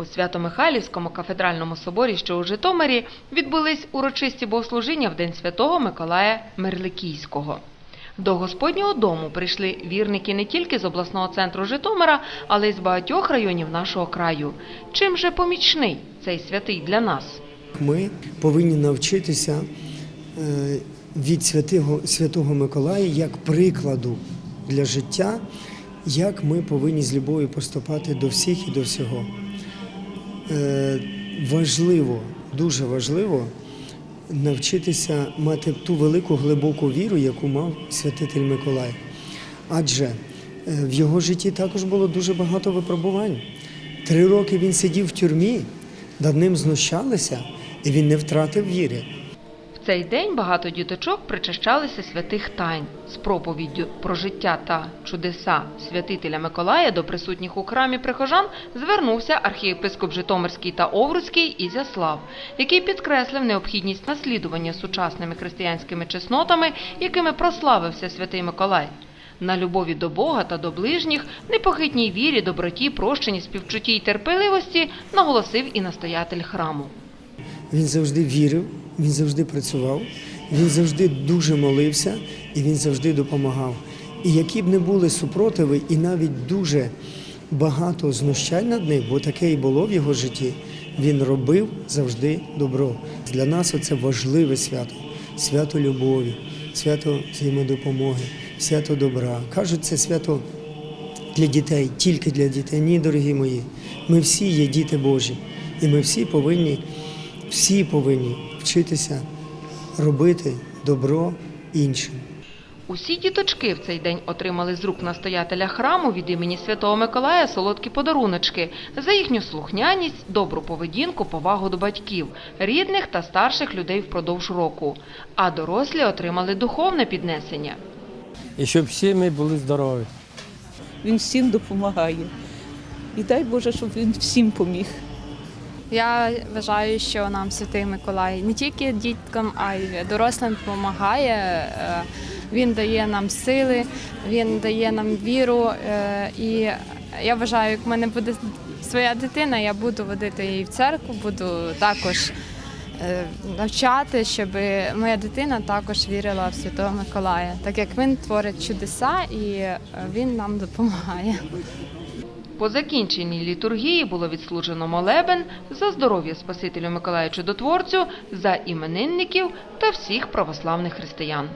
У Свято-Михайлівському кафедральному соборі, що у Житомирі, відбулись урочисті богослужіння в День Святого Миколая Мерликійського. До Господнього дому прийшли вірники не тільки з обласного центру Житомира, але й з багатьох районів нашого краю. Чим же помічний цей святий для нас? Ми повинні навчитися е, від святого, святого Миколая як прикладу для життя, як ми повинні з любов'ю поступати до всіх і до всього. Е, Важливо, дуже важливо навчитися мати ту велику глибоку віру, яку мав святитель Миколай. Адже е, в його житті також було дуже багато випробувань. Три роки він сидів в тюрмі, над ним знущалися, і він не втратив віри. Цей день багато діточок причащалися святих тайн. З проповіддю про життя та чудеса святителя Миколая до присутніх у храмі прихожан звернувся архієпископ Житомирський та Овруцький Ізяслав, який підкреслив необхідність наслідування сучасними християнськими чеснотами, якими прославився святий Миколай. На любові до Бога та до ближніх, непохитній вірі, доброті, прощенні, співчутті й терпеливості наголосив і настоятель храму. Він завжди вірив, він завжди працював, він завжди дуже молився і він завжди допомагав. І які б не були супротиви, і навіть дуже багато знущань над ним, бо таке і було в його житті, він робив завжди добро. Для нас це важливе свято, свято любові, свято взаємодопомоги, свято добра. Кажуть, це свято для дітей, тільки для дітей. Ні, дорогі мої. Ми всі є діти Божі, і ми всі повинні, всі повинні вчитися робити добро іншим. Усі діточки в цей день отримали з рук настоятеля храму від імені Святого Миколая солодкі подаруночки за їхню слухняність, добру поведінку, повагу до батьків, рідних та старших людей впродовж року. А дорослі отримали духовне піднесення. і щоб всі ми були здорові. Він всім допомагає. І дай Боже, щоб він всім поміг. Я вважаю, що нам святий Миколай не тільки діткам, а й дорослим допомагає. Е, Він дає нам сили, він дає нам віру. е, І я вважаю, як в мене буде своя дитина, я буду водити її в церкву, буду також навчати, щоб моя дитина також вірила в Святого Миколая, так як він творить чудеса і е, він нам допомагає. По закінченні літургії було відслужено молебен за здоров'я Спасителю Миколаю Чудотворцю, за іменинників та всіх православних християн.